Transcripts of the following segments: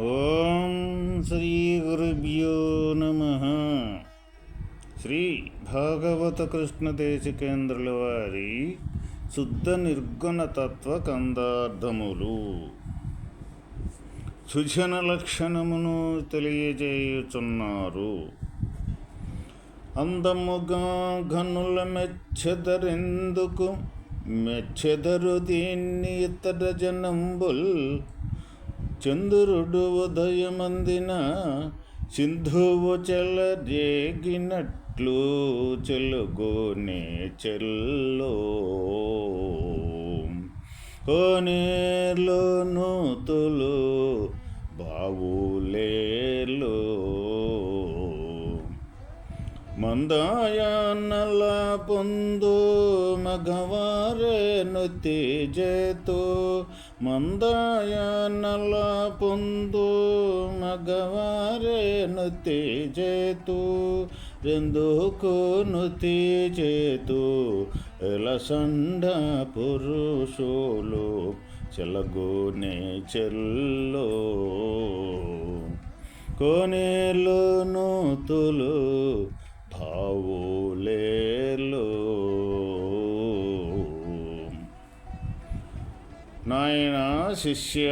ఓం శ్రీ గురుభ్యో నమ. శ్రీ భాగవత కృష్ణ దేశికేంద్రుల వారి శుద్ధ నిర్గుణ తత్వ కందార్థములు. సుజన లక్షణమును తెలియజేయుచున్నారు. అందముగా ఘనుల మెచ్చెదరెందుకు? మెచ్చెదరు దీన్ని ఇతర జనంబుల్ చంద్రుడు ఉదయమందిన సింధువు చెలరేగినట్లు చెలుగునే చెల్లో. కోనేలో నూతులు బావులేలో మందాయాన్నల పొందు మగవారే నృత్యజేతో ಮಂದಾಯನಲ ಪೊಂದು ಮಗವಾರೇನು ತೇಜೇತು రెందుకును తీచేతు ఎలసండ పురుషులు చెలగోనే చెల్లో కోనేలు నూతులు భావులేలు నాయన శిష్య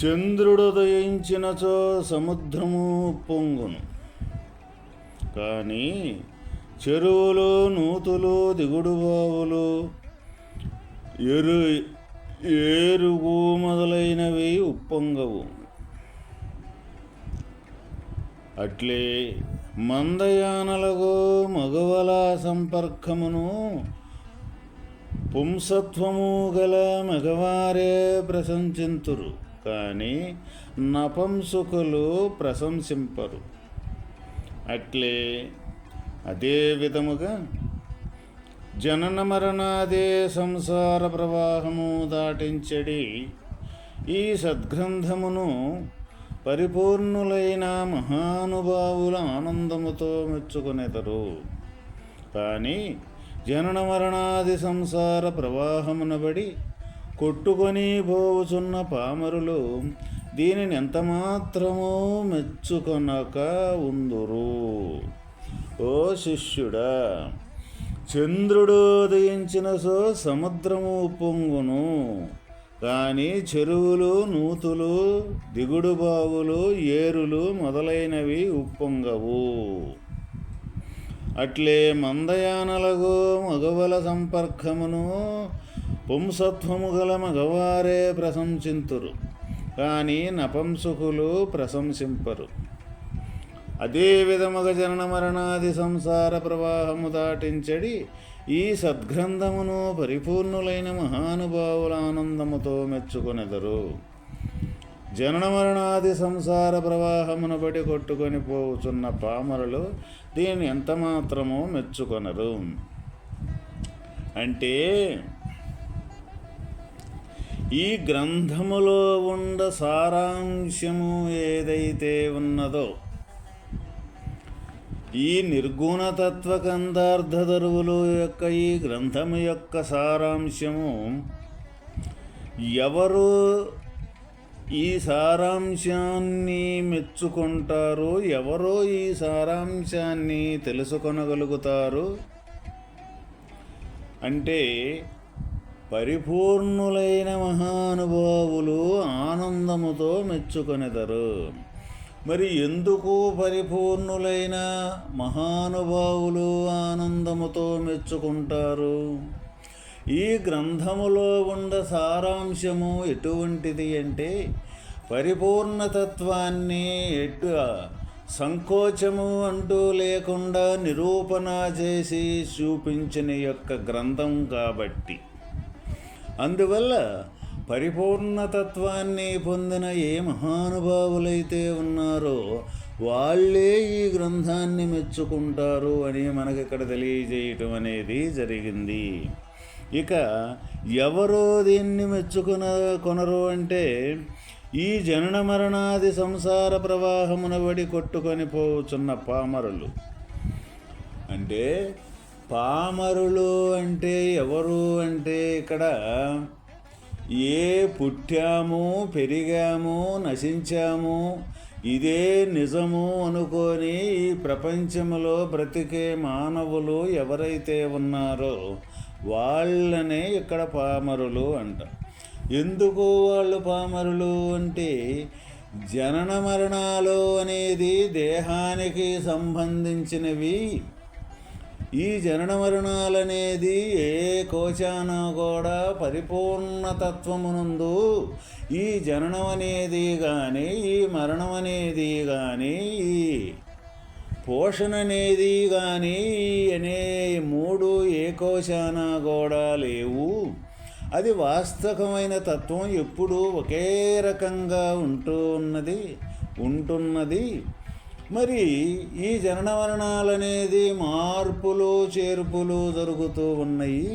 చంద్రుడుదయించినచో సముద్రము పొంగును. కానీ చెరువులు నూతులు దిగుడు బావులు ఎరు ఏరుగు మొదలైనవి ఉప్పొంగవు. అట్లే మందయానలకు మగవల సంపర్కమును పుంసత్వము గల మగవారే ప్రశంసింతురు కానీ నపంసుకులు ప్రశంసింపరు. అట్లే అదే విధముగా జనన మరణాదే సంసార ప్రవాహము దాటించడి ఈ సద్గ్రంథమును పరిపూర్ణులైన మహానుభావుల ఆనందముతో మెచ్చుకొనెదరు. కానీ జనన మరణాది సంసార ప్రవాహమునబడి కొట్టుకొని పోవుచున్న పామరులు దీనిని ఎంతమాత్రమో మెచ్చుకొనక ఉందురు. ఓ శిష్యుడా చంద్రుడు ఉదయించిన సో సముద్రము పొంగును. కానీ చెరువులు నూతులు దిగుడు బావులు ఏరులు మొదలైనవి ఉప్పొంగవు. అట్లే మందయానలగు మగవల సంపర్కమును పుంసత్వము గల మగవారే ప్రశంసింతురు. కానీ నపంసుకులు ప్రశంసింపరు. అదే విధముగ జనన మరణాది సంసార ప్రవాహము దాటించడి ఈ సద్గ్రంథమును పరిపూర్ణులైన మహానుభావుల ఆనందముతో మెచ్చుకొనెదరు. జనన మరణాది సంసార ప్రవాహమును బడి కొట్టుకొని పోవుచున్న పామరులు దీన్ని ఎంత మాత్రమో మెచ్చుకొనరు. అంటే ఈ గ్రంథములో ఉండ సారాంశము ఏదైతే ఉన్నదో ఈ నిర్గుణతత్వ కందార్థధరువులు యొక్క ఈ గ్రంథము యొక్క సారాంశము ఎవరు ఈ సారాంశాన్ని మెచ్చుకుంటారో ఎవరో ఈ సారాంశాన్ని తెలుసుకొనగలుగుతారు. అంటే పరిపూర్ణులైన మహానుభావులు ఆనందముతో మెచ్చుకొనెదరు. మరి ఎందుకు పరిపూర్ణులైన మహానుభావులు ఆనందముతో మెచ్చుకుంటారు? ఈ గ్రంథములో ఉన్న సారాంశము ఎటువంటిది అంటే పరిపూర్ణతత్వాన్ని ఎటు సంకోచము అంటూ లేకుండా నిరూపణ చేసి చూపించిన యొక్క గ్రంథం కాబట్టి. అందువల్ల పరిపూర్ణతత్వాన్ని పొందిన ఏ మహానుభావులైతే ఉన్నారో వాళ్ళే ఈ గ్రంథాన్ని మెచ్చుకుంటారు అని మనకి ఇక్కడ తెలియజేయటం అనేది జరిగింది. ఇక ఎవరో దీన్ని మెచ్చుకున కొనరు అంటే ఈ జనన మరణాది సంసార ప్రవాహమున వడి కొట్టుకొని పోవుచున్న పామరులు. అంటే పామరులు అంటే ఎవరు అంటే ఇక్కడ ఏ పుట్టాము పెరిగాము నశించాము ఇదే నిజము అనుకొని ఈ ప్రపంచంలో బ్రతికే మానవులు ఎవరైతే ఉన్నారో వాళ్ళనే ఇక్కడ పామరులు అంటారు ఎందుకు వాళ్ళు పామరులు అంటే జనన మరణాలు అనేది దేహానికి సంబంధించినవి. ఈ జనన మరణాలనేది ఏ కోశాన కూడా పరిపూర్ణతత్వమునందు ఈ జననం అనేది కానీ ఈ మరణం అనేది కానీ ఈ పోషణ అనేది కానీ అనే మూడు ఏ కోశాన కూడా లేవు. అది వాస్తవమైన తత్వం ఎప్పుడూ ఒకే రకంగా ఉంటూ ఉన్నది ఉంటున్నది. మరి ఈ జనన మరణాలనేది మార్పులు చేర్పులు జరుగుతూ ఉన్నాయి.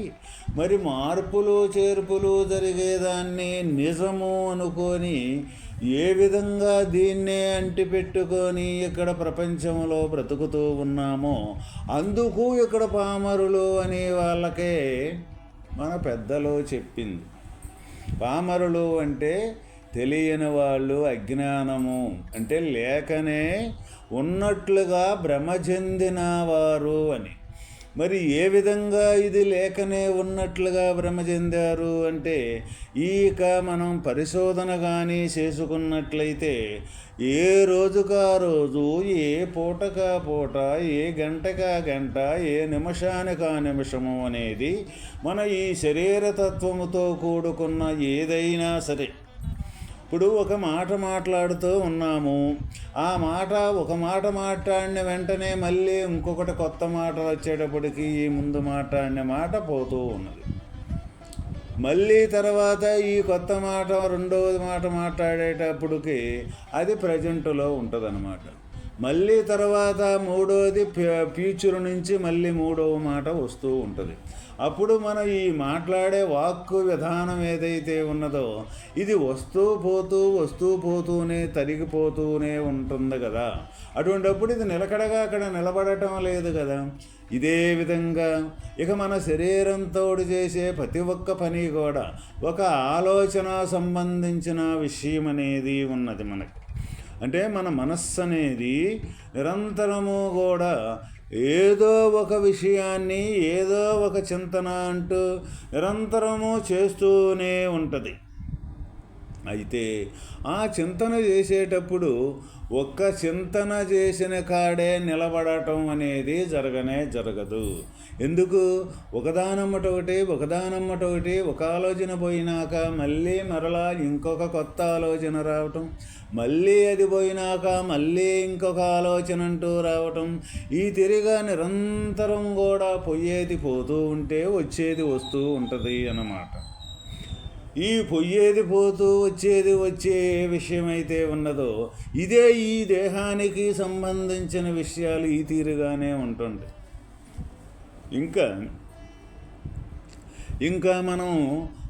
మరి మార్పులు చేర్పులు జరిగేదాన్ని నిజము అనుకొని ఏ విధంగా దీన్నే అంటిపెట్టుకొని ఇక్కడ ప్రపంచంలో బ్రతుకుతూ ఉన్నామో అందుకు ఇక్కడ పామరులు అనే వాళ్ళకే మన పెద్దలు చెప్పింది. పామరులు అంటే తెలియని వాళ్ళు అజ్ఞానము. అంటే లేకనే ఉన్నట్లుగా భ్రమ చెందిన వారు అని. మరి ఏ విధంగా ఇది లేకనే ఉన్నట్లుగా భ్రమ చెందారు అంటే ఈక మనం పరిశోధన కానీ చేసుకున్నట్లయితే ఏ రోజుకా రోజు ఏ పూటకా పూట ఏ గంటకా గంట ఏ నిమిషానికా నిమిషము అనేది మన ఈ శరీరతత్వముతో కూడుకున్న ఏదైనా సరే. ఇప్పుడు ఒక మాట మాట్లాడుతూ ఉన్నాము. ఆ మాట ఒక మాట మాట్లాడిన వెంటనే మళ్ళీ ఇంకొకటి కొత్త మాటలు వచ్చేటప్పటికి ఈ ముందు మాట్లాడిన మాట పోతూ ఉన్నది. మళ్ళీ తర్వాత ఈ కొత్త మాట రెండవది మాట మాట్లాడేటప్పటికి అది ప్రజెంటులో ఉంటుందన్నమాట. మళ్ళీ తర్వాత మూడోది ఫ్యూచర్ నుంచి మళ్ళీ మూడవ మాట వస్తూ ఉంటుంది. అప్పుడు మనం ఈ మాట్లాడే వాక్కు విధానం ఏదైతే ఉన్నదో ఇది వస్తూ పోతూ వస్తూ పోతూనే తరిగిపోతూనే ఉంటుంది కదా. అటువంటిప్పుడు ఇది నిలకడగా అక్కడ నిలబడటం లేదు కదా. ఇదే విధంగా ఇక మన శరీరంతో చేసే ప్రతి ఒక్క పని కూడా ఒక ఆలోచన సంబంధించిన విషయం అనేది ఉన్నది మనకి. అంటే మన మనస్సు అనేది నిరంతరము కూడా ఏదో ఒక విషయాన్ని ఏదో ఒక చింతన అంటూ నిరంతరము చేస్తూనే ఉంటుంది. అయితే ఆ చింతన చేసేటప్పుడు ఒక్క చింతన చేసిన కాడే నిలబడటం అనేది జరగనే జరగదు. ఎందుకు? ఒకదానమ్మట ఒకటి ఒకదానమ్మట ఒకటి ఒక ఆలోచన పోయినాక మళ్ళీ మరలా ఇంకొక కొత్త ఆలోచన రావటం మళ్ళీ అది పోయినాక మళ్ళీ ఇంకొక ఆలోచన అంటూ రావటం ఈ తిరిగా నిరంతరం కూడా పోయేది పోతూ ఉంటే వచ్చేది వస్తూ ఉంటుంది అన్నమాట. ఈ పొయ్యేది పోతూ వచ్చేది వచ్చే ఏ విషయమైతే ఉన్నదో ఇదే ఈ దేహానికి సంబంధించిన విషయాలు ఈ తీరుగానే ఉంటుంది ఇంకా ఇంకా మనం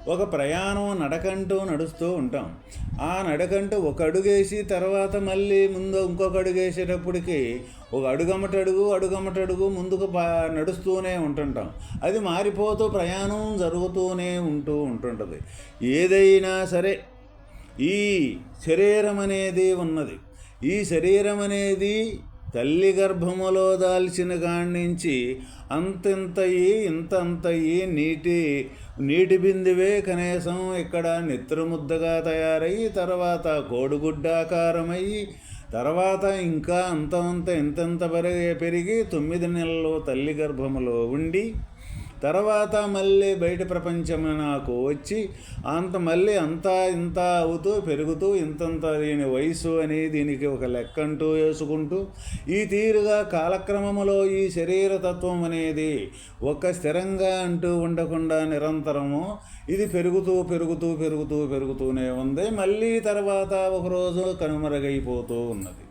ఒక ప్రయాణం నడకంటూ నడుస్తూ ఉంటాం. ఆ నడకంటూ ఒక అడుగేసి తర్వాత మళ్ళీ ముందు ఇంకొక అడుగు వేసేటప్పటికి ఒక అడుగమ్మటడుగు అడుగమ్మటడుగు ముందుకు నడుస్తూనే ఉంటుంటాం. అది మారిపోతూ ప్రయాణం జరుగుతూనే ఉంటూ ఉంటుంటుంది. ఏదైనా సరే ఈ శరీరం అనేది ఉన్నది. ఈ శరీరం అనేది తల్లి గర్భములో దాల్చిన కాడి నుంచి అంతంతయి ఇంతంతయి నీటి నీటి బిందువే కనీసం ఇక్కడ నిద్రముద్దగా తయారయ్యి తర్వాత కోడిగుడ్డాకారమయ్యి తర్వాత ఇంకా అంత అంత ఇంతంత పెరిగి తొమ్మిది నెలలు తల్లి గర్భములో ఉండి తర్వాత మళ్ళీ బయట ప్రపంచం నాకు వచ్చి అంత మళ్ళీ అంతా ఇంత అవుతూ పెరుగుతూ ఇంతంత దీని వయసు అని దీనికి ఒక లెక్క అంటూ వేసుకుంటూ ఈ తీరుగా కాలక్రమములో ఈ శరీర తత్వం అనేది ఒక స్థిరంగా అంటూ ఉండకుండా నిరంతరము ఇది పెరుగుతూ పెరుగుతూ పెరుగుతూ పెరుగుతూనే ఉంది. మళ్ళీ తర్వాత ఒకరోజు కనుమరుగైపోతూ ఉన్నది.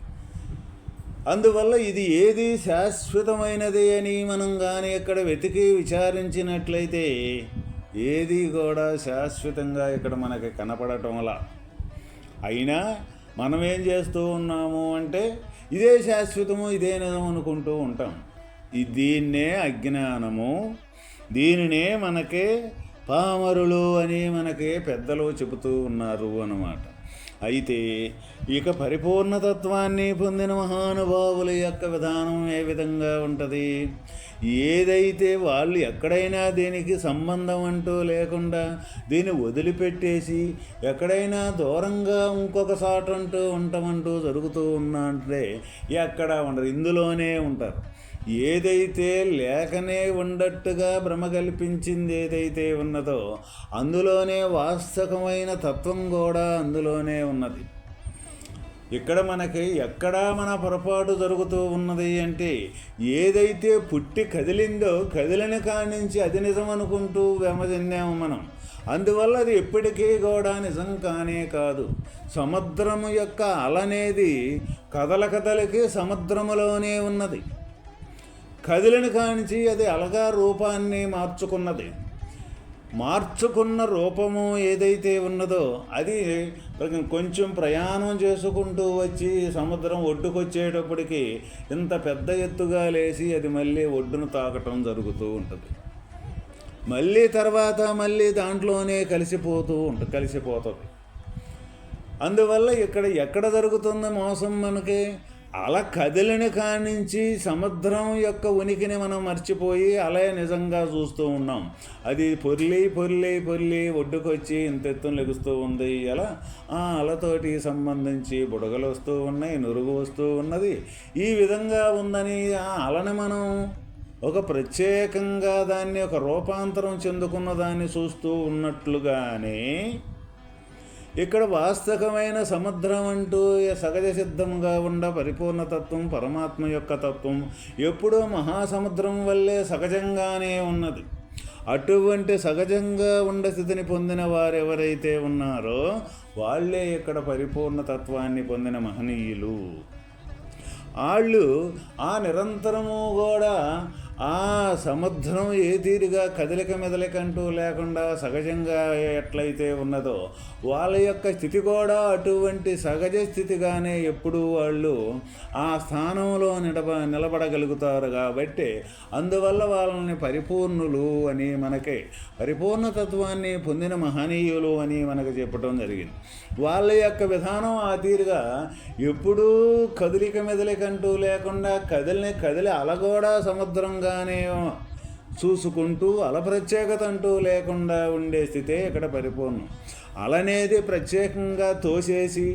అందువల్ల ఇది ఏది శాశ్వతమైనది అని మనం కానీ ఇక్కడ వెతికి విచారించినట్లయితే ఏది కూడా శాశ్వతంగా ఇక్కడ మనకి కనపడటంలా అయినా మనం ఏం చేస్తూ ఉన్నాము అంటే ఇదే శాశ్వతము ఇదే నిజం అనుకుంటూ ఉంటాం. దీన్నే అజ్ఞానము. దీనినే మనకి పామరులు అని మనకి పెద్దలు చెబుతూ ఉన్నారు అన్నమాట. అయితే ఇక పరిపూర్ణతత్వాన్ని పొందిన మహానుభావుల యొక్క విధానం ఏ విధంగా ఉంటుంది? ఏదైతే వాళ్ళు ఎక్కడైనా దీనికి సంబంధం అంటూ లేకుండా దీన్ని వదిలిపెట్టేసి ఎక్కడైనా దూరంగా ఇంకొక సాట అంటూ ఉండమంటూ జరుగుతూ ఉన్నా అంటే ఎక్కడ ఉండరు. ఇందులోనే ఉంటారు. ఏదైతే లేకనే ఉండట్టుగా భ్రమ కల్పించింది ఏదైతే ఉన్నదో అందులోనే వాస్తవమైన తత్వం కూడా అందులోనే ఉన్నది. ఇక్కడ మనకి ఎక్కడా మన పొరపాటు జరుగుతూ ఉన్నది అంటే ఏదైతే పుట్టి కదిలిందో కదిలిన కానించి నుంచి అది నిజం అనుకుంటూ వెమజన్నాము మనం. అందువల్ల అది ఎప్పటికీ కూడా నిజం కానే కాదు. సముద్రము యొక్క అలనేది కదల కదలకి సముద్రములోనే ఉన్నది. కదిలిన కానించి అది అలగా రూపాన్ని మార్చుకున్నది. మార్చుకున్న రూపము ఏదైతే ఉన్నదో అది కొంచెం ప్రయాణం చేసుకుంటూ వచ్చి సముద్రం ఒడ్డుకొచ్చేటప్పటికి ఇంత పెద్ద ఎత్తుగా లేచి అది మళ్ళీ ఒడ్డును తాకటం జరుగుతూ ఉంటుంది. మళ్ళీ తర్వాత మళ్ళీ దాంట్లోనే కలిసిపోతూ ఉంటుంది కలిసిపోతుంది. అందువల్ల ఇక్కడ ఎక్కడ జరుగుతుంది మోసం మనకి? అలా కదిలిన కానించి సముద్రం యొక్క ఉనికిని మనం మర్చిపోయి అలా నిజంగా చూస్తూ ఉన్నాం. అది పొర్లి పొర్లి పొర్లి ఒడ్డుకొచ్చి ఇంత ఎత్తున లెగుస్తూ ఉంది. అలా ఆ అలతోటి సంబంధించి బుడగలు వస్తూ ఉన్నాయి నురుగు వస్తూ ఉన్నది. ఈ విధంగా ఉందని ఆ అలని మనం ఒక ప్రత్యేకంగా దాన్ని ఒక రూపాంతరం చెందుకున్న దాన్ని చూస్తూ ఉన్నట్లుగానే ఇక్కడ వాస్తవమైన సముద్రం అంటూ సహజ సిద్ధంగా ఉండ పరిపూర్ణతత్వం పరమాత్మ యొక్క తత్వం ఎప్పుడూ మహాసముద్రం వల్లే సహజంగానే ఉన్నది. అటువంటి సహజంగా ఉండ స్థితిని పొందిన వారు ఎవరైతే ఉన్నారో వాళ్ళే ఇక్కడ పరిపూర్ణతత్వాన్ని పొందిన మహనీయులు. వాళ్ళు ఆ నిరంతరము కూడా ఆ సముద్రం ఏ తీరుగా కదలిక మెదలికంటూ లేకుండా సహజంగా ఎట్లయితే ఉన్నదో వాళ్ళ యొక్క స్థితి కూడా అటువంటి సహజ స్థితిగానే ఎప్పుడు వాళ్ళు ఆ స్థానంలో నిలబ నిలబడగలుగుతారు కాబట్టి అందువల్ల వాళ్ళని పరిపూర్ణులు అని మనకి పరిపూర్ణతత్వాన్ని పొందిన మహనీయులు అని మనకు చెప్పడం జరిగింది. వాళ్ళ యొక్క విధానం ఆ తీరుగా ఎప్పుడూ కదిలిక మెదలికంటూ లేకుండా కదిలిని కదిలి అలగోడా సముద్రంగా గానే చూసుకుంటూ అల ప్రత్యేకత అంటూ లేకుండా ఉండే స్థితే ఇక్కడ పరిపూర్ణం. అలనేది ప్రత్యేకంగా తోసేసి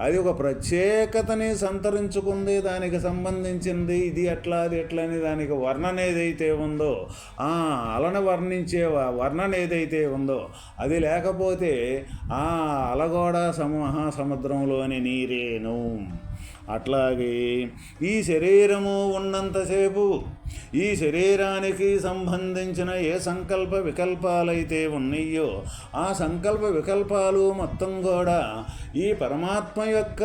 అది ఒక ప్రత్యేకతని సంతరించుకుంది దానికి సంబంధించింది ఇది ఎట్లా అది ఎట్లా అని దానికి వర్ణన ఏదైతే ఉందో ఆ అలను వర్ణించే వర్ణన ఏదైతే ఉందో అది లేకపోతే ఆ అలగోడ సమ మహాసముద్రంలోని నీరేను. అట్లాగే ఈ శరీరము ఉన్నంతసేపు ఈ శరీరానికి సంబంధించిన ఏ సంకల్ప వికల్పాలైతే ఉన్నాయో ఆ సంకల్ప వికల్పాలు మొత్తం కూడా ఈ పరమాత్మ యొక్క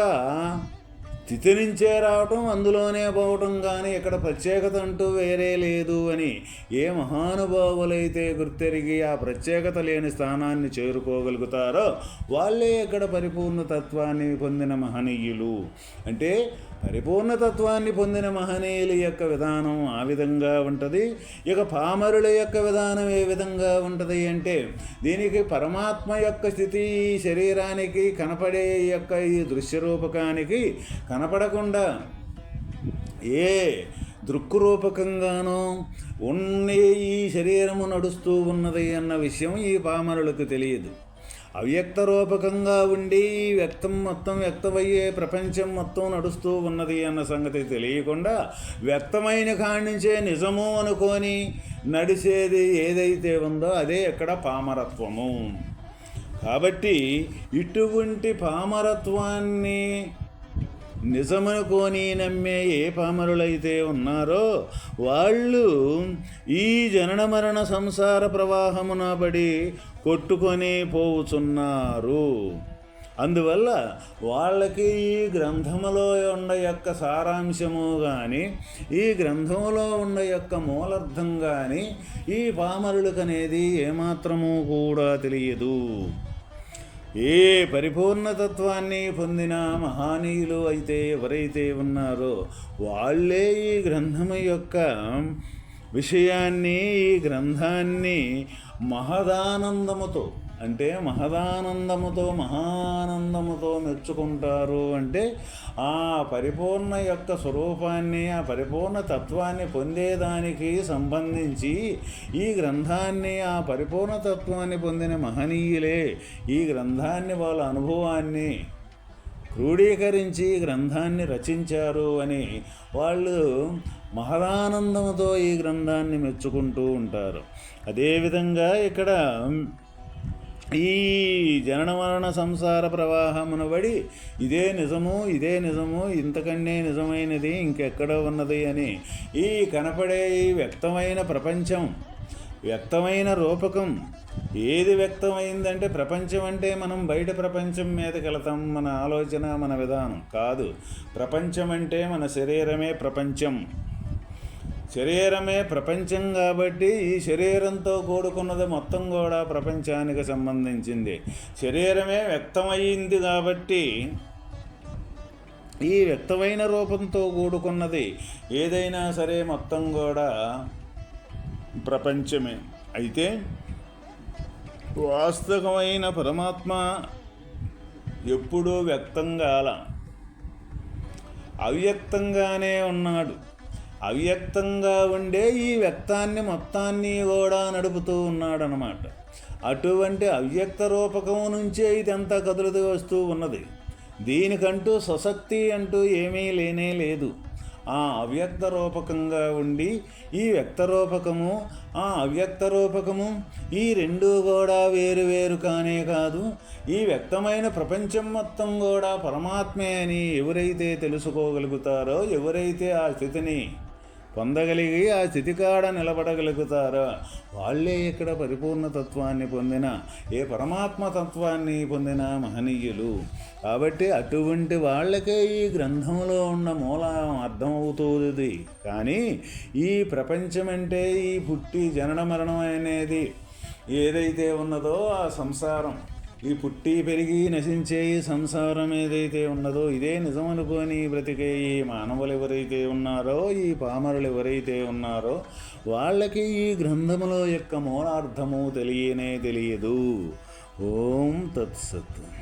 స్థితి నుంచే రావటం అందులోనే పోవటం కానీ ఇక్కడ ప్రత్యేకత అంటూ వేరే లేదు అని ఏ మహానుభావులైతే గుర్తెరిగి ఆ ప్రత్యేకత లేని స్థానాన్ని చేరుకోగలుగుతారో వాళ్ళే ఇక్కడ పరిపూర్ణ తత్వాన్ని పొందిన మహనీయులు. అంటే పరిపూర్ణతత్వాన్ని పొందిన మహనీయుల యొక్క విధానం ఆ విధంగా ఉంటుంది. ఇక పామరుల యొక్క విధానం ఏ విధంగా ఉంటుంది అంటే దీనికి పరమాత్మ యొక్క స్థితి శరీరానికి కనపడే యొక్క ఈ దృశ్యరూపకానికి కనపడకుండా ఏ దృక్కురూపకంగానో ఉన్నే ఈ శరీరము నడుస్తూ ఉన్నది అన్న విషయం ఈ పామరులకు తెలియదు. అవ్యక్త రూపకంగా ఉండి వ్యక్తం మొత్తం వ్యక్తమయ్యే ప్రపంచం మొత్తం నడుస్తూ ఉన్నది అన్న సంగతి తెలియకుండా వ్యక్తమైన కాణించే నిజము అనుకొని నడిచేది ఏదైతే ఉందో అదే ఇక్కడ పామరత్వము. కాబట్టి ఇటువంటి పామరత్వాన్ని నిజమనుకోని నమ్మే ఏ పామరులైతే ఉన్నారో వాళ్ళు ఈ జనన మరణ సంసార ప్రవాహమున బడి కొట్టుకొని పోవుచున్నారు. అందువల్ల వాళ్ళకి ఈ గ్రంథములో ఉన్న యొక్క సారాంశము కానీ ఈ గ్రంథములో ఉన్న యొక్క మూలర్థం కానీ ఈ పామరులకు అనేది ఏమాత్రము కూడా తెలియదు. ఏ పరిపూర్ణతత్వాన్ని పొందిన మహానీయులు అయితే ఎవరైతే ఉన్నారో వాళ్ళే ఈ గ్రంథము యొక్క విషయాన్ని ఈ గ్రంథాన్ని మహదానందముతో అంటే మహదానందముతో మహానందముతో మెచ్చుకుంటారు అంటే ఆ పరిపూర్ణ యొక్క స్వరూపాన్ని ఆ పరిపూర్ణ తత్వాన్ని పొందేదానికి సంబంధించి ఈ గ్రంథాన్ని ఆ పరిపూర్ణ తత్వాన్ని పొందిన మహనీయులే ఈ గ్రంథాన్ని వాళ్ళ అనుభవాన్ని క్రోడీకరించి గ్రంథాన్ని రచించారు అని వాళ్ళు మహదానందంతో ఈ గ్రంథాన్ని మెచ్చుకుంటూ ఉంటారు. అదేవిధంగా ఇక్కడ ఈ జనన మరణ సంసార ప్రవాహమున బడి ఇదే నిజము ఇదే నిజము ఇంతకన్నే నిజమైనది ఇంకెక్కడ ఉన్నది అని ఈ కనపడే ఈ వ్యక్తమైన ప్రపంచం వ్యక్తమైన రూపకం ఏది వ్యక్తమైందంటే ప్రపంచం అంటే మనం బయట ప్రపంచం మీదకి వెళతాం మన ఆలోచన మన విధానం కాదు. ప్రపంచం అంటే మన శరీరమే ప్రపంచం. శరీరమే ప్రపంచం కాబట్టి ఈ శరీరంతో కూడుకున్నది మొత్తం కూడా ప్రపంచానికి సంబంధించింది. శరీరమే వ్యక్తమైంది కాబట్టి ఈ వ్యక్తమైన రూపంతో కూడుకున్నది ఏదైనా సరే మొత్తం కూడా ప్రపంచమే. అయితే వాస్తవమైన పరమాత్మ ఎప్పుడూ వ్యక్తం కాల. అవ్యక్తంగానే ఉన్నాడు. అవ్యక్తంగా ఉండే ఈ వ్యక్తాన్ని మొత్తాన్ని కూడా నడుపుతూ ఉన్నాడనమాట అటువంటి అవ్యక్త రూపకం నుంచే ఇదంతా కదులుతూ వస్తూ ఉన్నది. దీనికంటూ స్వశక్తి అంటూ ఏమీ లేనే లేదు. ఆ అవ్యక్త రూపకంగా ఉండి ఈ వ్యక్త రూపకము ఆ అవ్యక్త రూపకము ఈ రెండు కూడా వేరు వేరు కానే కాదు. ఈ వ్యక్తమైన ప్రపంచం మొత్తం కూడా పరమాత్మే అని ఎవరైతే తెలుసుకోగలుగుతారో ఎవరైతే ఆ స్థితిని పొందగలిగి ఆ స్థితికాడ నిలబడగలుగుతారా? వాళ్ళే ఇక్కడ పరిపూర్ణ తత్వాన్ని పొందిన ఏ పరమాత్మ తత్వాన్ని పొందిన మహనీయులు. కాబట్టి అటువంటి వాళ్ళకే ఈ గ్రంథంలో ఉన్న మూలం అర్థమవుతుంది. కానీ ఈ ప్రపంచం అంటే ఈ పుట్టి జనన మరణం అనేది ఏదైతే ఉన్నదో ఆ సంసారం. ఈ పుట్టి పెరిగి నశించే ఈ సంసారం ఏదైతే ఉన్నదో ఇదే నిజం అనుకొని బ్రతికే ఈ మానవులు ఎవరైతే ఉన్నారో ఈ పామరులు ఎవరైతే ఉన్నారో వాళ్ళకి ఈ గ్రంథములో యొక్క మూలార్థము తెలియనే తెలియదు. ఓం తత్సత్.